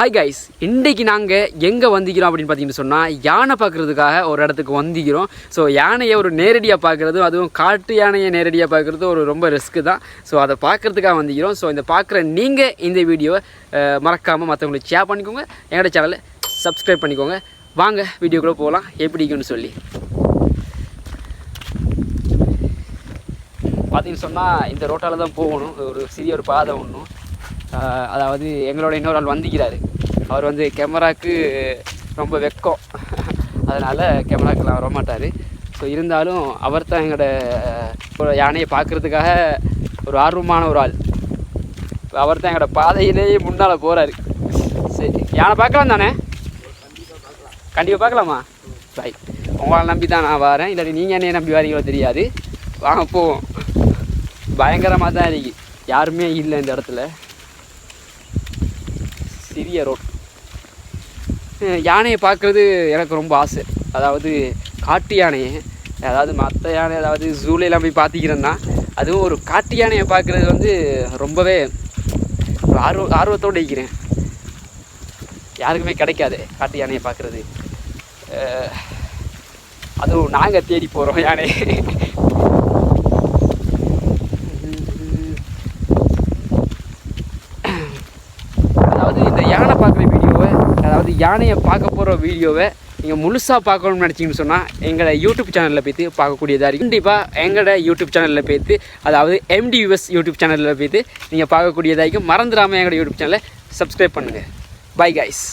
Hi guys இன்றைக்கி நாங்கள் எங்கே வந்திக்கிறோம் அப்படின்னு பார்த்தீங்கன்னு சொன்னால் யானை பார்க்குறதுக்காக ஒரு இடத்துக்கு வந்திக்கிறோம். ஸோ யானையை ஒரு நேரடியாக பார்க்குறதும் அதுவும் காட்டு யானையை நேரடியாக பார்க்குறது ஒரு ரொம்ப ரிஸ்க்கு தான். ஸோ அதை பார்க்குறதுக்காக வந்திக்கிறோம். ஸோ இந்த பார்க்குற நீங்கள் இந்த வீடியோவை மறக்காமல் மற்றவங்களுக்கு ஷேர் பண்ணிக்கோங்க. எங்களோட சேனலை சப்ஸ்கிரைப் பண்ணிக்கோங்க. வாங்க வீடியோக்குள்ளே போகலாம். எப்படி இருக்குன்னு சொல்லி. பார்த்தீங்கன்னு சொன்னால் இந்த ரோட்டால் தான் போகணும். ஒரு சிறிய ஒரு பாதை ஒன்றும் அதாவது எங்களோட இன்னொரு ஆள் வந்திக்கிறாரு அவர் வந்து கேமராக்கு ரொம்ப வெக்கம். அதனால் கேமராக்கெல்லாம் வர மாட்டார் ஸோ இருந்தாலும் அவர் தான் எங்களோட யானையை பார்க்குறதுக்காக ஒரு ஆர்வமான ஒரு ஆள். அவர் தான் எங்களோட பாதையிலேயே முன்னால் போகிறாரு சரி யானை பார்க்கலாம் தானே? கண்டிப்பாக பார்க்கலாமா? ரைட் உங்களை நம்பி தான் நான் வரேன். இல்லாட்டி நீங்கள் என்னைய நம்பி வரீங்களோ தெரியாது. வாங்க போவோம். பயங்கரமாக தான் இருக்கு. யாருமே இல்லை இந்த இடத்துல. சிறிய ரோட் யானையை பார்க்குறது எனக்கு ரொம்ப ஆசை. அதாவது காட்டு யானையை. அதாவது மற்ற யானை அதாவது ஜூலையெல்லாம் போய் பார்த்திக்கிறேன்னா அதுவும் ஒரு காட்டு யானையை பார்க்குறது வந்து ரொம்பவே ஒரு ஆர்வ ஆர்வத்தோடு இருக்கிறேன். யாருக்குமே கிடைக்காது காட்டு யானையை பார்க்குறது. அதுவும் நாங்கள் தேடி போகிறோம் யானை அதாவது இந்த யானை பார்க்குற வீடியோவை அதாவது யானையை பார்க்க போகிற வீடியோவை நீங்கள் முழுசாக பார்க்கணும்னு நினச்சிங்கன்னு சொன்னால் எங்களோட யூடியூப் சேனலில் போய்த்து பார்க்கக்கூடியதாக இருக்குது கண்டிப்பாக எங்களோட யூடியூப் சேனலில் போய்த்து அதாவது எம்டியூஎஸ் யூடியூப் சேனலில் போய்த்து நீங்கள் பார்க்கக்கூடியதாக இருக்கும். மறந்துடாமல் எங்களோட யூடியூப் சேனலை சப்ஸ்கிரைப் பண்ணுங்கள் பை கைஸ்